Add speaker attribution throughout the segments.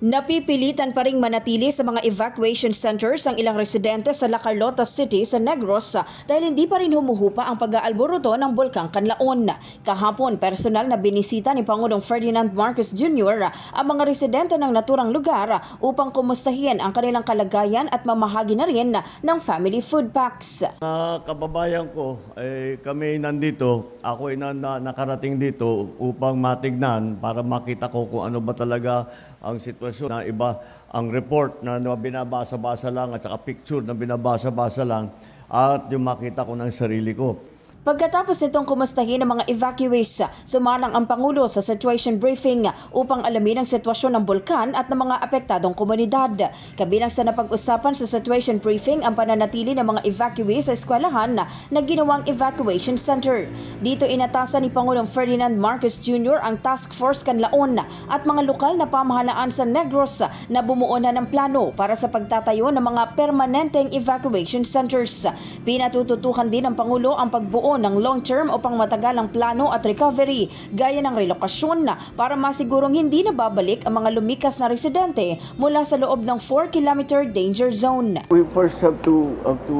Speaker 1: Napipilitan pa ring manatili sa mga evacuation centers ang ilang residente sa La Carlota City sa Negros dahil hindi pa rin humuhupa ang pag-aalboroto ng Bulkang Kanlaon. Kahapon, personal na binisita ni Pangulong Ferdinand Marcos Jr. ang mga residente ng naturang lugar upang kumustahin ang kanilang kalagayan at mamahagi na rin ng family food packs.
Speaker 2: Mga kababayan ko, eh, kami nandito, ako ay na, na- nakarating dito upang matignan para makita ko kung ano ba talaga ang sitwasyon na iba ang report na binabasa-basa lang at saka picture na binabasa-basa lang at yung makita ko ng sarili ko.
Speaker 1: Pagkatapos nitong kumustahin ng mga evacuees, sumalang ang Pangulo sa situation briefing upang alamin ang sitwasyon ng bulkan at ng mga apektadong komunidad. Kabilang sa napag-usapan sa situation briefing ang pananatili ng mga evacuees sa eskwelahan na ginawang evacuation center. Dito inatasan ni Pangulong Ferdinand Marcos Jr. ang Task Force Kanlaon at mga lokal na pamahalaan sa Negros na bumuo na ng plano para sa pagtatayo ng mga permanenteng evacuation centers. Pinatututukan din ng Pangulo ang pagbuo ng long-term o pangmatagalang plano at recovery gaya ng relokasyon na para masigurong hindi na babalik ang mga lumikas na residente mula sa loob ng 4-kilometer danger zone.
Speaker 2: We first have to have to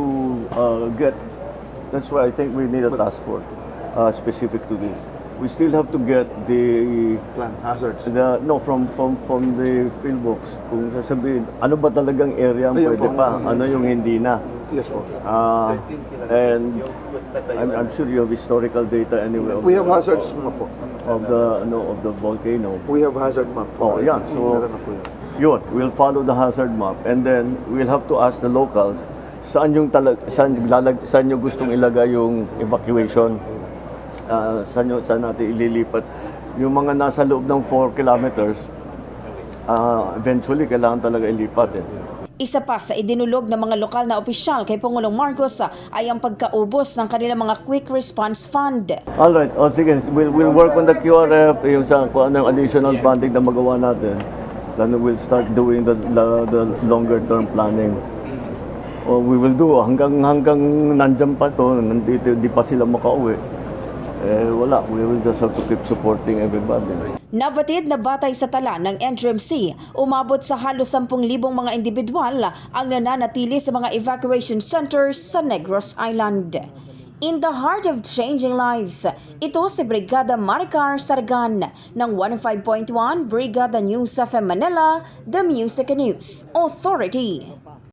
Speaker 2: uh, get. That's why I think we need a task force uh, specific to this. We still have to get the
Speaker 3: plan hazards.
Speaker 2: the no from from from the pillbox. Kung sasabihin, ano ba talagang area ang
Speaker 3: Ayun
Speaker 2: pwede
Speaker 3: po.
Speaker 2: pa, ano yung hindi na.
Speaker 3: Yes po.
Speaker 2: Uh, and I'm, I'm sure you have historical data anyway
Speaker 3: We have hazards map po.
Speaker 2: of the no of the volcano.
Speaker 3: We have hazard map
Speaker 2: Oh,
Speaker 3: po.
Speaker 2: yeah. So,
Speaker 3: yun.
Speaker 2: yun, we'll follow the hazard map and then we'll have to ask the locals saan yung talag saan lalag saan yung gustong ilagay yung evacuation. Ah, saan yung saan natin ililipat yung mga nasa loob ng 4 kilometers ah, eventually kailangan talaga ilipat eh.
Speaker 1: Isa pa sa idinulog ng mga lokal na opisyal kay Pangulong Marcos ay ang pagkaubos ng kanilang mga Quick Response Fund.
Speaker 2: All right, oh sige, we'll, we'll work on the QRF, yung sa kung ano yung additional funding na magawa natin. Then we'll start doing the, the, the longer term planning. Oh, we will do hanggang hanggang nandyan pa to, nandito di pa sila makauwi. Eh wala, we will just have to keep supporting everybody.
Speaker 1: Nabatid na batay sa tala ng NDRMC, umabot sa halos 10,000 mga individual ang nananatili sa mga evacuation centers sa Negros Island. In the heart of changing lives, ito si Brigada Maricar Sargan ng 105.1 Brigada News FM Manila, The Music News Authority.